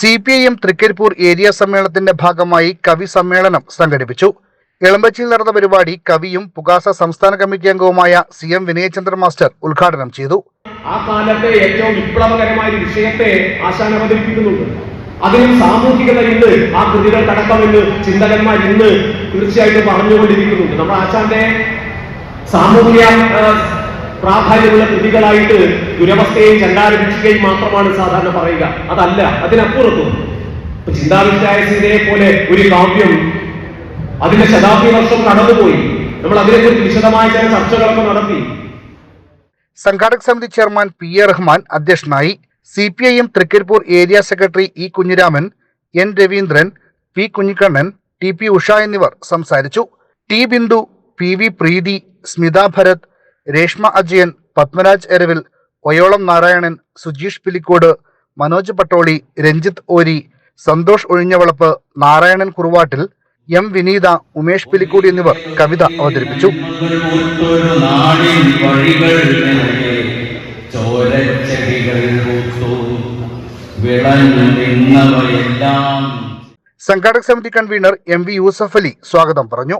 C P I M Thrikaripur area സമ്മേളനത്തിന്റെ ഭാഗമായി കവി സമ്മേളനം സംഘടിപ്പിച്ചു. എളമ്പച്ചിയിൽ നടന്ന പരിപാടി കവിയും പുകാസ സംസ്ഥാന കമ്മിറ്റി അംഗവുമായ സി എം വിനയചന്ദ്രൻ മാസ്റ്റർ ഉദ്ഘാടനം ചെയ്തു. ആ കാലത്തെ ഏറ്റവും വിപ്ലവകരമായ വിഷയത്തെ ആശാൻ അവതരിപ്പിക്കുന്നുണ്ട് അതിനും സാമൂഹികത ഇന്ന് ആ കൃതികൾ കടക്കമെന്ന് ചിന്തകന്മാർ ഇന്ന് തീർച്ചയായിട്ടും പറഞ്ഞുകൊണ്ടിരിക്കുന്നുണ്ട്. നമ്മുടെ ആശാന്റെ സാമൂഹിക പ്രാധാന്യമുള്ള കൃതികളായിട്ട് ദുരവസ്ഥയെയും ചണ്ടാരംഭിക്കുകയും മാത്രമാണ് സാധാരണ പറയുക. അതല്ല അതിനപ്പുറത്തും സീതയെ പോലെ ഒരു കാവ്യം അതിന്റെ ശതാബ്ദി വർഷം കടന്നുപോയി. നമ്മൾ അതിനെക്കുറിച്ച് വിശദമായ ചില ചർച്ചകളൊക്കെ നടത്തി. സംഘാടക സമിതി ചെയർമാൻ പി എ റഹ്മാൻ അധ്യക്ഷനായി C P I M Thrikaripur area secretary E Kunhiraman N Raveendran P Kunhikannan T P Usha എന്നിവർ സംസാരിച്ചു. T Bindu P V Preethi Smitha Bharath Reshma Ajayan Padmaraj Eravil Oyolam Narayanan Sujeesh Pilicode Manoj Patoli Ranjith Ori Santhosh Ozhinjavalappu Narayanan Kuruvattil M Vineetha Umesh Pilikkodi എന്നിവർ കവിത അവതരിപ്പിച്ചു. സംഘാടക സമിതി convener M V Yusuf Ali സ്വാഗതം പറഞ്ഞു.